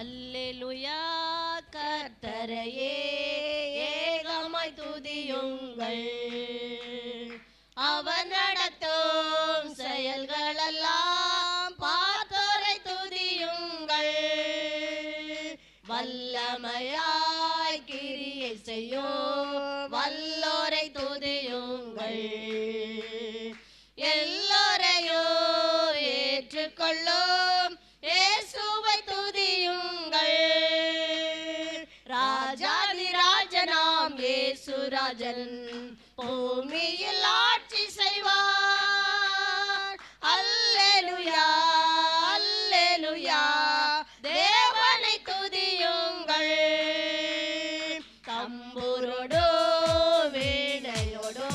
அல்லேலுயா கர்த்தரையே ஏகமாய் துதியுங்கள். அவர் நடத்தும் செயல்களெல்லாம் பார்த்தோரை துதியுங்கள். வல்லமையாய் கிரியை செய்யும். இயேசுராஜன் பூமியில் ஆட்சி செய்வார். அல்லேலுயா அல்லேலுயா தேவனை துதியுங்கள். தம்புரோடோ வீணையோடோ